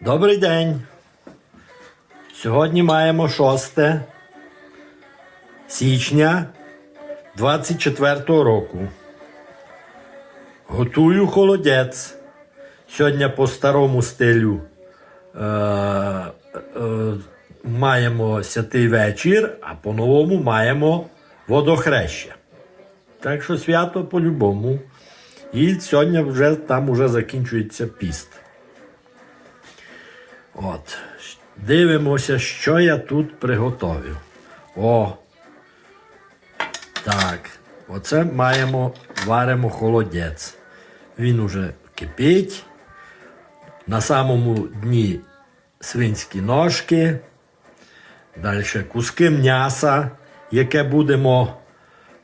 Добрий день. Сьогодні маємо 6 січня 24 року. Готую холодець. Сьогодні по старому стилю е, е, маємо святий вечір, а по-новому маємо водохреща. Так що свято по-любому. І сьогодні вже там вже закінчується піст. От. Дивимося, що я тут приготовив. О. Так. Оце маємо, варимо холодець. Він уже кипить. На самому дні свинські ножки. Далі куски м'яса, яке будемо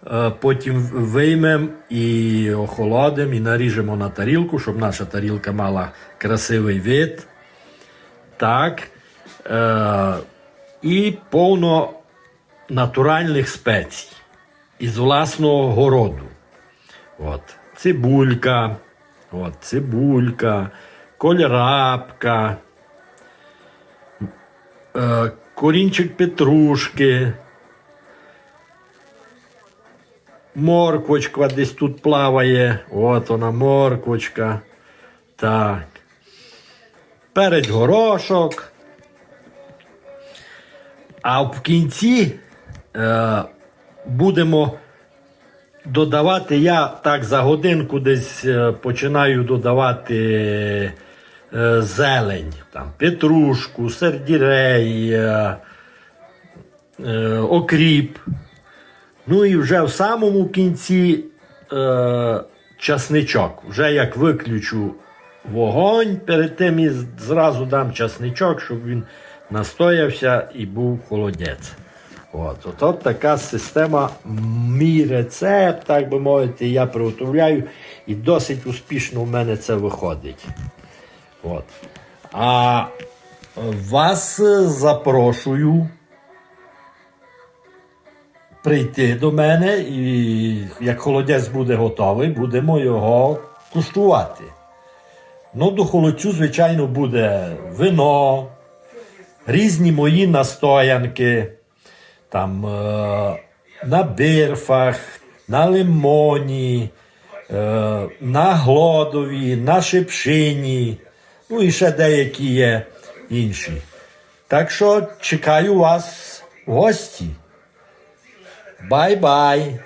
е, потім виймемо і охолодимо, і наріжемо на тарілку, щоб наша тарілка мала красивий вид. Так. Е, і повно натуральних спецій із власного городу. От. Цибулька, от, цибулька, кольрапка, е, корінчик петрушки, морквочка десь тут плаває. От вона морквочка. Так. Перець горошок. А в кінці е, будемо додавати, я так за годинку десь е, починаю додавати е, зелень, там, петрушку, сердірей, е, е, окріп. Ну і вже в самому кінці е, часничок. Вже як виключу вогонь, перед тим і зразу дам часничок, щоб він настоявся і був холодець. От, от, от така система, мій рецепт, так би мовити, я приготовляю, і досить успішно в мене це виходить. От. А вас запрошую прийти до мене, і як холодець буде готовий, будемо його куштувати. Ну, до холодцю, звичайно, буде вино, різні мої настоянки, там е, на бирфах, на лимоні, е, на глодові, на шипшині, ну і ще деякі є інші. Так що чекаю вас в гості. Бай-бай!